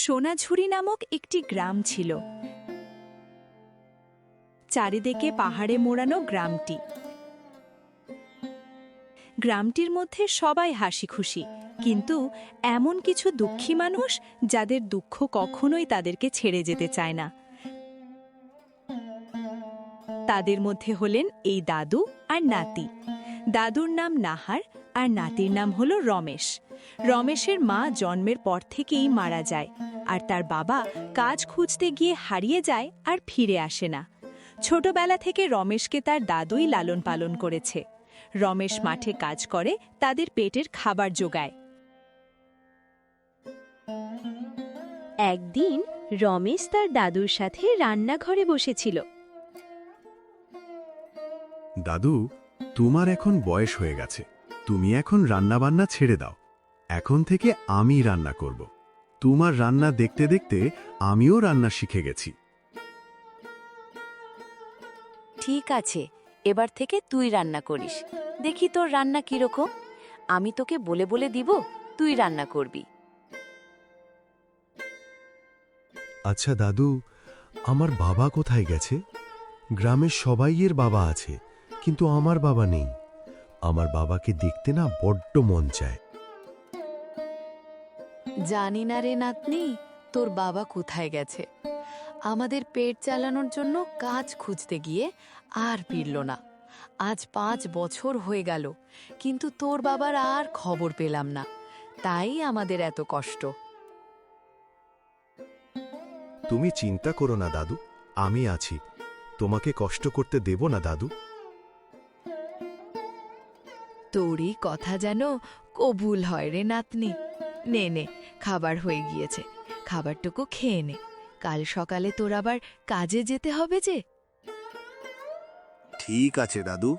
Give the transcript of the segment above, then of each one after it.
সোনাঝুরি নামক একটি গ্রাম ছিল। চারিদিকে পাহাড়ে মোড়ানো গ্রামটি। গ্রামটির মধ্যে সবাই হাসি খুশি কিন্তু এমন কিছু দুঃখী মানুষ যাদের দুঃখ কখনোই তাদেরকে ছেড়ে যেতে চায় না। তাদের মধ্যে হলেন এই দাদু আর নাতি। দাদুর নাম নাহার আর নাতির নাম হলো রমেশ। রমেশের মা জন্মের পর থেকেই মারা যায়, আর তার বাবা কাজ খুঁজতে গিয়ে হারিয়ে যায় আর ফিরে আসে না। ছোটবেলা থেকে রমেশকে তার দাদুই লালন পালন করেছে। রমেশ মাঠে কাজ করে, তাদের পেটের খাবার যোগায়। একদিন রমেশ তার দাদুর সাথে রান্নাঘরে বসেছিল। দাদু, তোমার এখন বয়স হয়ে গেছে। তুমি এখন রান্নাবান্না ছেড়ে দাও। এখন থেকে আমি রান্না করব। তোমার রান্না দেখতে দেখতে আমিও রান্না শিখে গেছি। ঠিক আছে এবার থেকে তুই রান্না করিস। দেখি তোর রান্না কীরকম। আমি তোকে বলে বলে দিব তুই রান্না করবি। আচ্ছা দাদু আমার বাবা কোথায় গেছে? গ্রামের সবাইয়ের বাবা আছে কিন্তু আমার বাবা নেই। আমার বাবাকে দেখতে না বড্ড মন চায়। জানি না রে নাতনি তোর বাবা কোথায় গেছে? আমাদের পেট চালানোর জন্য কাজ খুঁজতে গিয়ে আর ফিরল না। আজ পাঁচ বছর হয়ে গেল কিন্তু তোর বাবার আর খবর পেলাম না। তাই আমাদের এত কষ্ট। তুমি চিন্তা করো না দাদু আমি আছি। তোমাকে কষ্ট করতে দেব না দাদু। তোরই কথা যেন কবুল হয় রে নাতনি। নে নে খাবার হয়ে গিয়েছে। খাবারটুকু খেয়ে নে। কাল সকালে তোর আবার কাজে যেতে হবে যে। ঠিক আছে দাদু।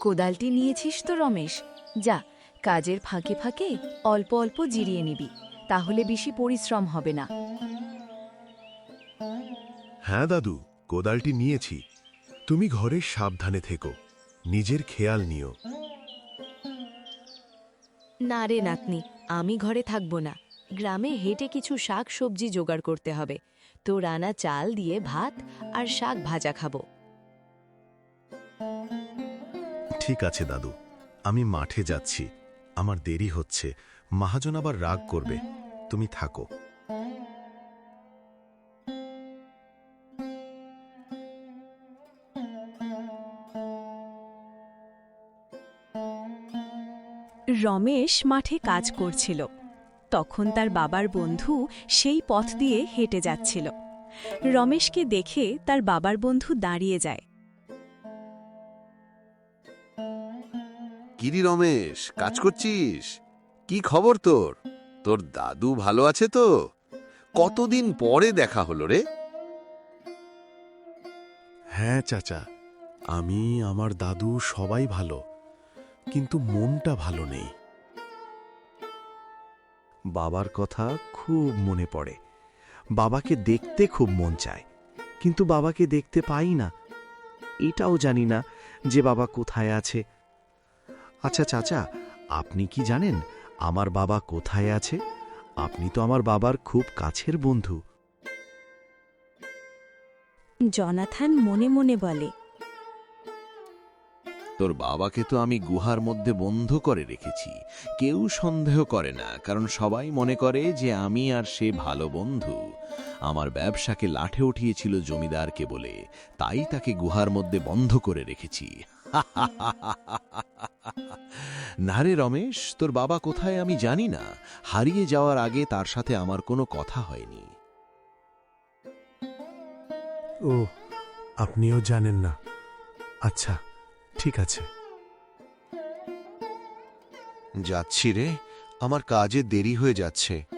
কোদালটি নিয়েছিস তো রমেশ। যা কাজের ফাঁকে ফাঁকে অল্প অল্প জিরিয়ে নিবি তাহলে বেশি পরিশ্রম হবে না। হ্যাঁ দাদু কোদালটি নিয়েছি। তুমি ঘরে সাবধানে থেকো নিজের খেয়াল নিও। না রে নাতনি আমি ঘরে থাকব না। গ্রামে হেঁটে কিছু শাক সবজি জোগাড় করতে হবে। তো রানা চাল দিয়ে ভাত আর শাক ভাজা খাব। ঠিক আছে দাদু আমি মাঠে যাচ্ছি। আমার দেরি হচ্ছে। মাহাজন আবার রাগ করবে। তুমি থাকো। রমেশ মাঠে কাজ করছিল। তখন তার বাবার বন্ধু সেই পথ দিয়ে হেঁটে যাচ্ছিল। রমেশকে দেখে তার বাবার বন্ধু দাঁড়িয়ে যায়। কিরি রমেশ, কাজ করছিস? কি খবর তোর? তোর দাদু ভালো আছে তো? কতদিন পরে দেখা হলো রে? হ্যাঁ চাচা, আমি, আমার দাদু সবাই ভালো, কিন্তু মনটা ভালো নেই। বাবার কথা খুব মনে পড়ে। বাবাকে দেখতে খুব মন চায়, কিন্তু বাবাকে দেখতে পাই না। এটাও জানি না যে বাবা কোথায় আছে আচ্ছা চাচা আপনি কি জানেন আমার বাবা কোথায় আছে? আপনি তো আমার বাবার খুব কাছের বন্ধু। জনাথান মনে মনে বলে তোর বাবাকে তো আমি গুহার মধ্যে বন্ধ করে রেখেছি। কেউ সন্দেহ করে না কারণ সবাই মনে করে যে আমি আর সে ভালো বন্ধু। আমার ব্যবসাকে লাঠে উঠিয়েছিল জমিদারকে বলে তাই তাকে গুহার মধ্যে বন্ধ করে রেখেছি। না রে রমেশ তোর বাবা কোথায় আমি জানি না। হারিয়ে যাওয়ার আগে তার সাথে আমার কোনো কথা হয়নি। ও আপনিও জানেন না। আচ্ছা ঠিক আছে। যাচ্ছি রে আমার কাজে দেরি হয়ে যাচ্ছে।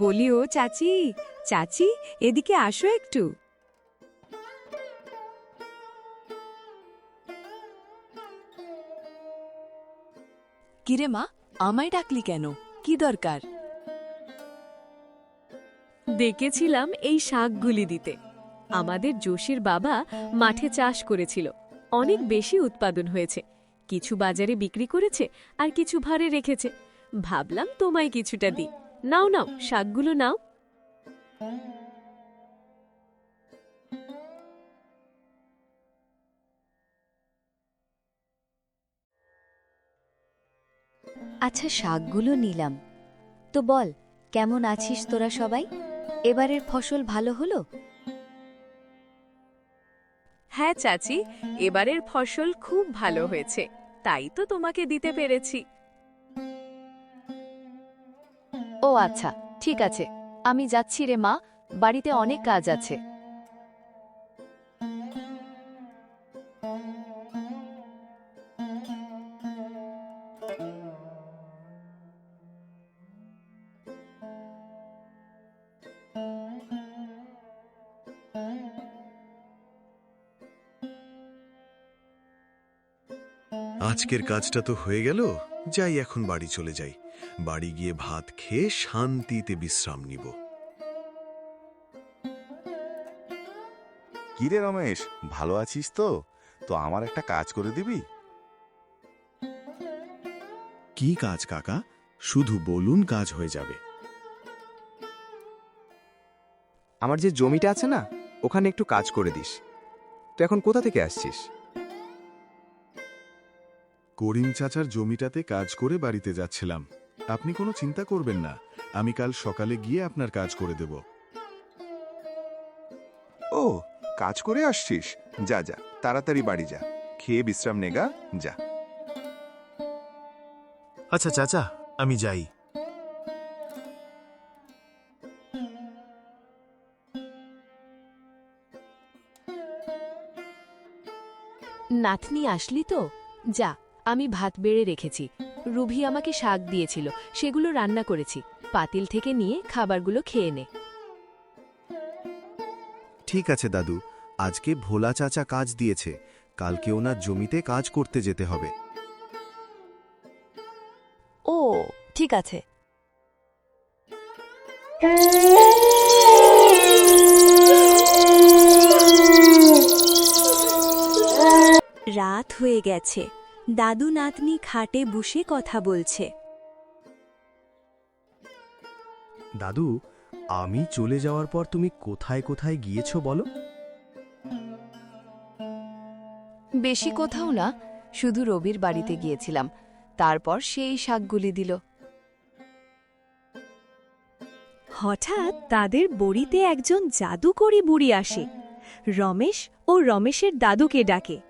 বলি ও চাচি চাচি এদিকে আসো একটু। কিরে মা আমায় ডাকলি কেন? কি দরকার? ডেকেছিলাম এই শাকগুলি দিতে। আমাদের যোশীর বাবা মাঠে চাষ করেছিল। অনেক বেশি উৎপাদন হয়েছে। কিছু বাজারে বিক্রি করেছে আর কিছু ভারে রেখেছে। ভাবলাম তোমায় কিছুটা দিই। নাও নাও শাকগুলো নাও। আচ্ছা শাকগুলো নিলাম। তো বল কেমন আছিস তোরা সবাই? এবারের ফসল ভালো হলো? হ্যাঁ চাচি এবারের ফসল খুব ভালো হয়েছে। তাই তো তোমাকে দিতে পেরেছি। ও আচ্ছা ঠিক আছে। আমি যাচ্ছি রে মা, বাড়িতে অনেক কাজ আছে। আজকের কাজটা তো হয়ে গেল, যাই এখন বাড়ি চলে যাই। বাড়ি গিয়ে ভাত খেয়ে শান্তিতে বিশ্রাম নিব। কিরে রমেশ ভালো আছিস তো? তো আমার একটা কাজ করে দিবি? কি কাজ কাকা? শুধু বলুন কাজ হয়ে যাবে। আমার যে জমিটা আছে না ওখানে একটু কাজ করে দিস। তুই এখন কোথা থেকে আসছিস? করিম চাচার জমিটাতে কাজ করে বাড়িতে যাচ্ছিলাম। আপনি কোনো চিন্তা করবেন না। আমি কাল সকালে গিয়ে আপনার কাজ করে দেব। ও কাজ করে আসছিস? যা যা তাড়াতাড়ি বাড়ি যা। খেয়ে বিশ্রাম নেগা যা। আচ্ছা চাচা আমি যাই। নাতনি আসলি তো? যা আমি ভাত বেড়ে রেখেছি। রুভি আমাকে শাক দিয়েছিল সেগুলো রান্না করেছি। পাতিল থেকে নিয়ে খাবারগুলো খেয়ে নে। ঠিক আছে দাদু আজকে ভোলা চাচা কাজ দিয়েছে কালকে ওনার জমিতে কাজ করতে যেতে হবে। ও ঠিক আছে। রাত হয়ে গেছে। দাদু নাতনি খাটে বসে কথা বলছে। দাদু আমি চলে যাওয়ার পর তুমি কোথায় কোথায় গিয়েছো বলো? বেশি কোথাও না শুধু রবির বাড়িতে গিয়েছিলাম। তারপর সেই শাকগুলি দিল। হঠাৎ তাদের বড়িতে একজন জাদুকরি বুড়ি আসে। রমেশ ও রমেশের দাদুকে ডাকে।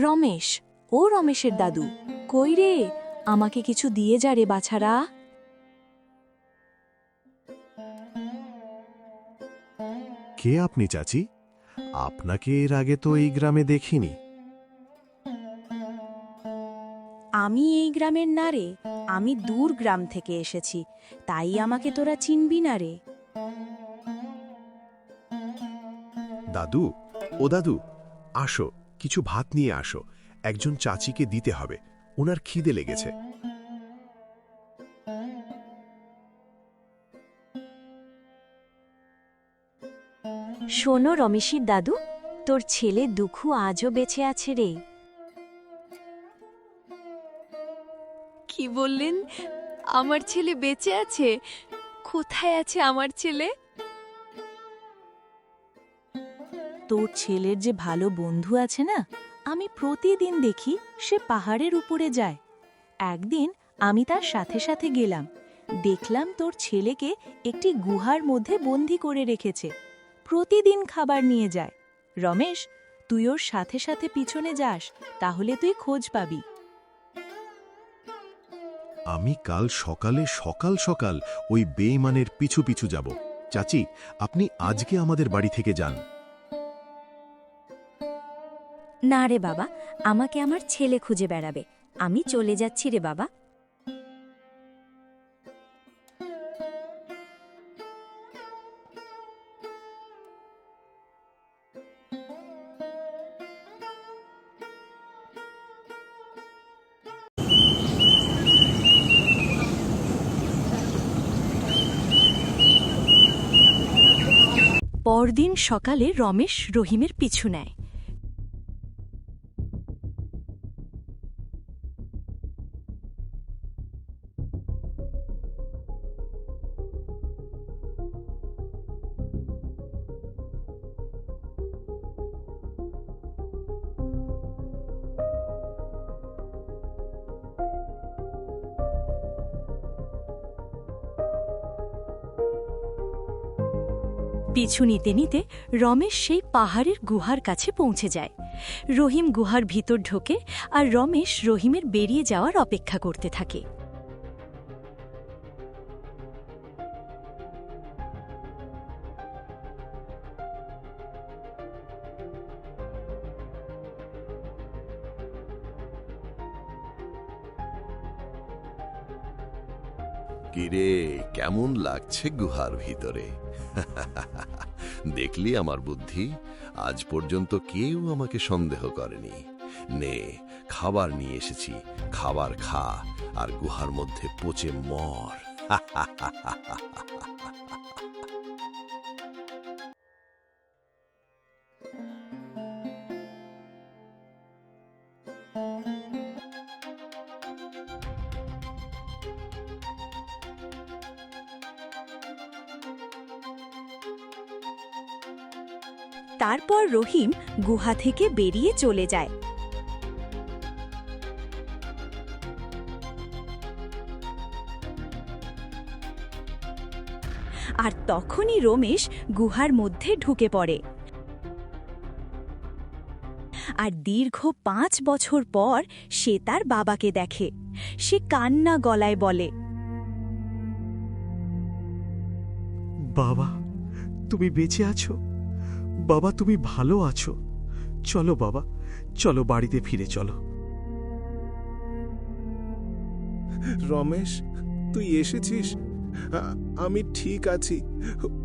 রমেশ ও রমেশের দাদু কই রে? আমাকে কিছু দিয়ে যা রে বাছারা। কে আপনি চাচি? আপনাকে এর আগে তো এই গ্রামে দেখিনি। আমি এই গ্রামের না রে আমি দূর গ্রাম থেকে এসেছি তাই আমাকে তোরা চিনবি না রে। দাদু ও দাদু আসো। কিছু ভাত নিয়ে আসো একজন চাচিকে দিতে হবে ওনার খিদে লেগেছে। শোনো রমেশের দাদু তোর ছেলে দুখু আজও বেঁচে আছে রে। কি বললেন? আমার ছেলে বেঁচে আছে? কোথায় আছে আমার ছেলে? তোর ছেলের যে ভালো বন্ধু আছে না, আমি প্রতিদিন দেখি সে পাহাড়ের উপরে যায়। একদিন আমি তার সাথে সাথে গেলাম। দেখলাম তোর ছেলেকে একটি গুহার মধ্যে বন্দি করে রেখেছে। প্রতিদিন খাবার নিয়ে যায়। রমেশ, তুই ওর সাথে সাথে পিছনে যাস, তাহলে তুই খোঁজ পাবি। আমি কাল সকালে, সকাল সকাল ওই বেইমানের পিছু পিছু যাব। চাচি, আপনি আজকে আমাদের বাড়ি থেকে যান। না রে বাবা, আমাকে আমার ছেলে খুঁজে বেড়াবে। আমি চলে যাচ্ছি রে বাবা। পরদিন সকালে রমেশ রহিমের পিছু নেয়। পিছু নিতে নিতে রমেশ সেই পাহাড়ের গুহার কাছে পৌঁছে যায়। রহিম গুহার ভিতর ঢোকে আর রমেশ রহিমের বেরিয়ে যাওয়ার অপেক্ষা করতে থাকে। লাগছে গুহার ভিতরে। দেখলি আমার বুদ্ধি? আজ পর্যন্ত কেউ আমাকে সন্দেহ করেনি। নে, খাবার নিয়ে এসেছি। খাবার খা, আর গুহার মধ্যে পচে মর। তারপর রহিম গুহা থেকে বেরিয়ে চলে যায়। আর তখনই রমেশ গুহার মধ্যে ঢুকে পড়ে। আর দীর্ঘ পাঁচ বছর পর সে তার বাবাকে দেখে। সে কান্না গলায় বলে, বাবা, তুমি বেঁচে আছো? বাবা তুমি ভালো আছো। চলো বাবা চলো বাড়িতে ফিরে চলো। রমেশ তুই এসেছিস? আমি ঠিক আছি।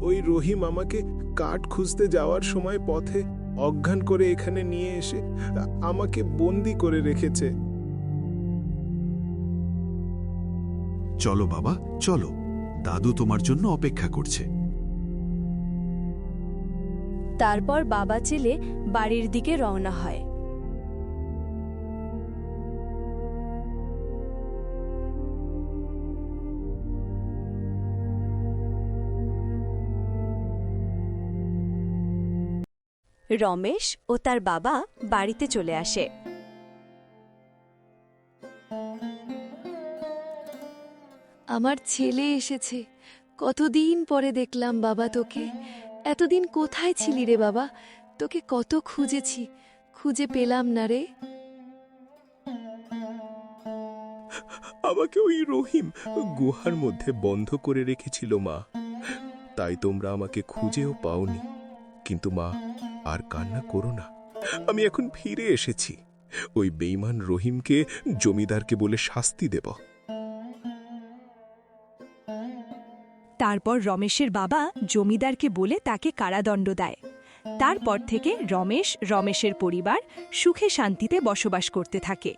ওই রহিম আমাকে কাঠ খুঁজতে যাওয়ার সময় পথে অজ্ঞান করে এখানে নিয়ে এসে আমাকে বন্দি করে রেখেছে। চলো বাবা চলো। দাদু তোমার জন্য অপেক্ষা করছে। তারপর বাবা ছেলে বাড়ির দিকে রওনা হয়। রমেশ ও তার বাবা বাড়িতে চলে আসে। আমার ছেলে এসেছে। কতদিন পরে দেখলাম বাবা তোকে। এতদিন কোথায় ছিলি রে বাবা? তোকে কত খুঁজেছি, খুঁজে পেলাম না রে। আমাকে ওই রহিম গুহার মধ্যে বন্ধ করে রেখেছিল, মা। তাই তোমরা আমাকে খুঁজেও পাওনি। কিন্তু, মা, আর কান্না করো না। আমি এখন ফিরে এসেছি। ওই বেইমান রহিমকে জমিদারকে বলে শাস্তি দেব। তারপর রমেশের বাবা জমিদারকে বলে তাকে কারাদণ্ড দেয়। তারপর থেকে রমেশ রমেশের পরিবার সুখে শান্তিতে বসবাস করতে থাকে।